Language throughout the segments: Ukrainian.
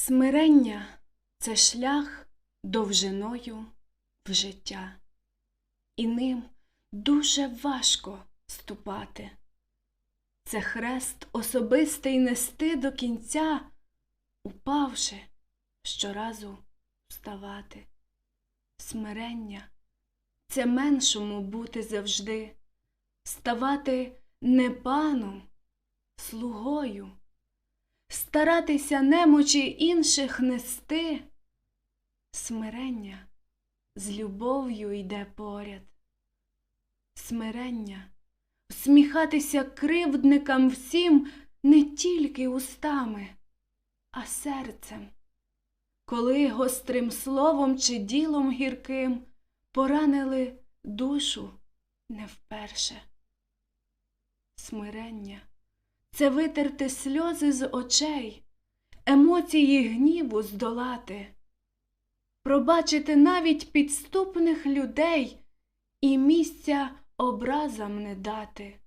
Смирення це шлях довжиною в життя, і ним дуже важко ступати. Це хрест особистий нести до кінця, упавши, щоразу вставати. Смирення це меншому бути завжди, ставати не паном, слугою старатися немочі інших нести, смирення з любов'ю йде поряд, смирення усміхатися кривдникам всім не тільки устами, а серцем, коли гострим словом чи ділом гірким поранили душу не вперше. Смирення це витерти сльози з очей, емоції гніву здолати, пробачити навіть підступних людей і місця образам не дати.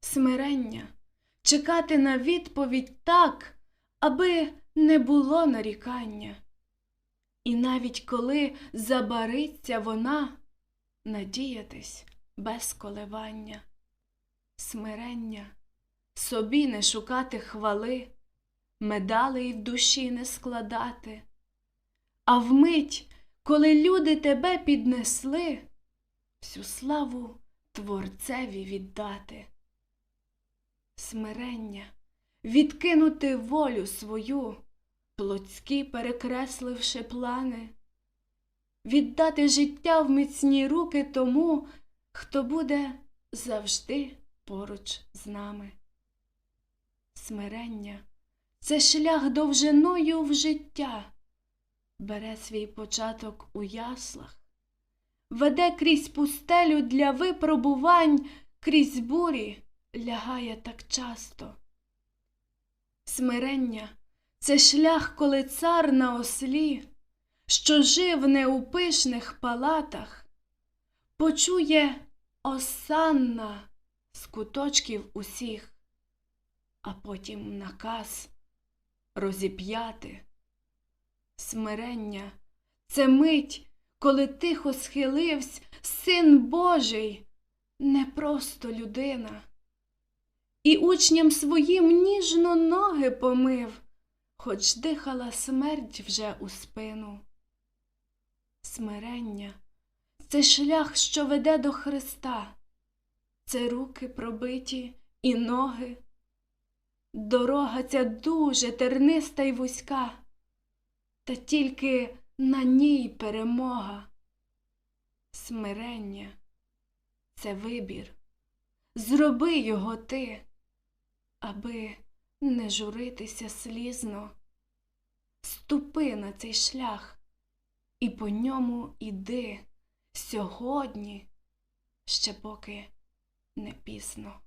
Смирення чекати на відповідь так, аби не було нарікання. І навіть коли забариться вона, надіятись без коливання. Смирення собі не шукати хвали, медалей в душі не складати, а вмить, коли люди тебе піднесли, всю славу Творцеві віддати. Смирення відкинути волю свою, плотські перекресливши плани, віддати життя в міцні руки тому, хто буде завжди поруч з нами. Смирення. Це шлях довжиною в життя, бере свій початок у яслах, веде крізь пустелю для випробувань, крізь бурі лягає так часто. Смирення це шлях, коли цар на ослі, що жив не у пишних палатах, почує осанна з куточків усіх а потім наказ розіп'яти. Смирення це мить, коли тихо схилився Син Божий, не просто людина, і учням своїм ніжно ноги помив, хоч дихала смерть вже у спину. Смирення це шлях, що веде до Христа, це руки пробиті і ноги. Дорога ця дуже терниста й вузька, та тільки на ній перемога. Смирення це вибір. Зроби його ти, аби не журитися слізно. Ступи на цей шлях і по ньому іди сьогодні, ще поки не пізно.